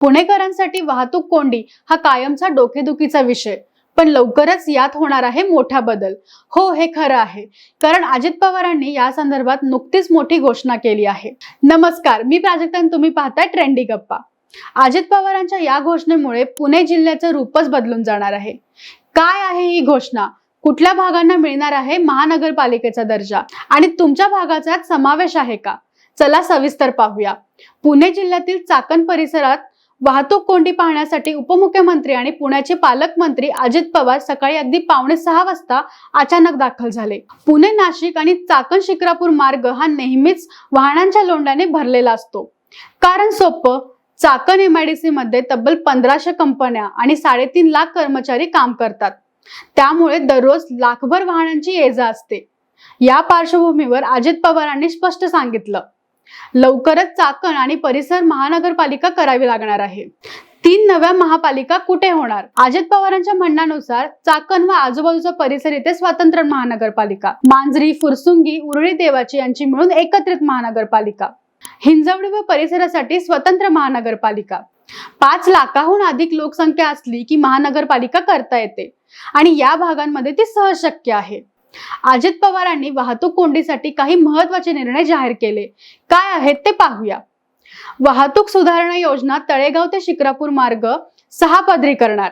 पुणेकरांसाठी वाहतूक कोंडी हा कायमचा डोकेदुखीचा विषय. पण लवकरच यात होणार आहे मोठा बदल. हो हे खरं आहे. कारण अजित पवारांनी या संदर्भात नुकतीच मोठी घोषणा केली आहे. नमस्कार मी प्राजक्ता तुम्ही पाहताय ट्रेंडी गप्पा. अजित पवारांच्या या घोषणेमुळे पुणे जिल्ह्याचं रूपच बदलून जाणार आहे. काय आहे ही घोषणा? कुठल्या भागांना मिळणार आहे महानगरपालिकेचा दर्जा? आणि तुमच्या भागाचा समावेश आहे का? चला सविस्तर पाहूया. पुणे जिल्ह्यातील चाकण परिसरात वाहतूक कोंडी पाहण्यासाठी उपमुख्यमंत्री आणि पुण्याचे पालकमंत्री अजित पवार सकाळी अगदी पावणे सहा वाजता अचानक दाखल झाले. पुणे नाशिक आणि चाकण शिक्रापूर मार्ग हा नेहमीच वाहनांच्या लोंढ्याने भरलेला असतो. कारण सोपं चाकण एमआयडीसी मध्ये तब्बल पंधराशे कंपन्या आणि साडेतीन लाख कर्मचारी काम करतात. त्यामुळे दररोज लाखभर वाहनांची ये जा असते. या पार्श्वभूमीवर अजित पवारांनी स्पष्ट सांगितलं. लवकरच चाकण आणि परिसर महानगरपालिका करावी लागणार आहे. तीन नव्या महापालिका कुठे होणार? अजित पवारांच्या म्हणण्यानुसार चाकण व आजूबाजूचा परिसर येथे स्वतंत्र महानगरपालिका. मांजरी फुरसुंगी उरळी देवाची यांची मिळून एकत्रित महानगरपालिका. हिंजवडी व परिसरासाठी स्वतंत्र महानगरपालिका. पाच लाखाहून अधिक लोकसंख्या असली की महानगरपालिका करता येते. आणि या भागांमध्ये ती सहज शक्य आहे. अजित पवारांनी वाहतूक कोंडीसाठी काही महत्त्वाचे निर्णय जाहीर केले. काय आहेत ते पाहूया. वाहतूक सुधारणा योजना तळेगाव ते शिक्रापूर मार्ग सहा पदरी करणार.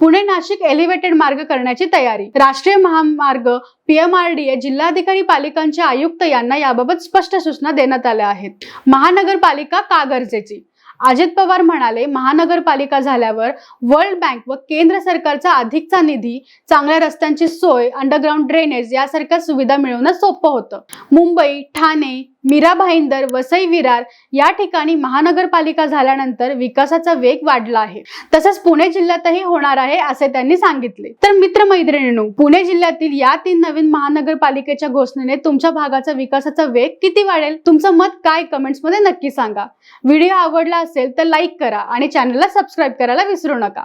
पुणे नाशिक एलिव्हेटेड मार्ग करण्याची तयारी. राष्ट्रीय महामार्ग पीएमआरडीए जिल्हाधिकारी पालिकांचे आयुक्त यांना याबाबत स्पष्ट सूचना देण्यात आल्या आहेत. महानगरपालिका का गरजेची? अजित पवार म्हणाले महानगरपालिका झाल्यावर वर्ल्ड बँक व केंद्र सरकारचा अधिकचा निधी चांगल्या रस्त्यांची सोय अंडरग्राऊंड ड्रेनेज यासारख्या सुविधा मिळवणं सोपं होतं. मुंबई ठाणे मीरा भाईंदर वसई विरार या ठिकाणी महानगरपालिका झाल्यानंतर विकासाचा वेग वाढला आहे. तसंच पुणे जिल्ह्यातही होणार आहे असे त्यांनी सांगितले. तर मित्रमैत्रिणींनो पुणे जिल्ह्यातील या तीन नवीन महानगरपालिकेच्या घोषणेने तुमच्या भागाचा विकासाचा वेग किती वाढेल? तुमचं मत काय? कमेंट्समध्ये नक्की सांगा. व्हिडिओ आवडला असेल तर लाईक करा आणि चॅनलला सबस्क्राईब करायला विसरू नका.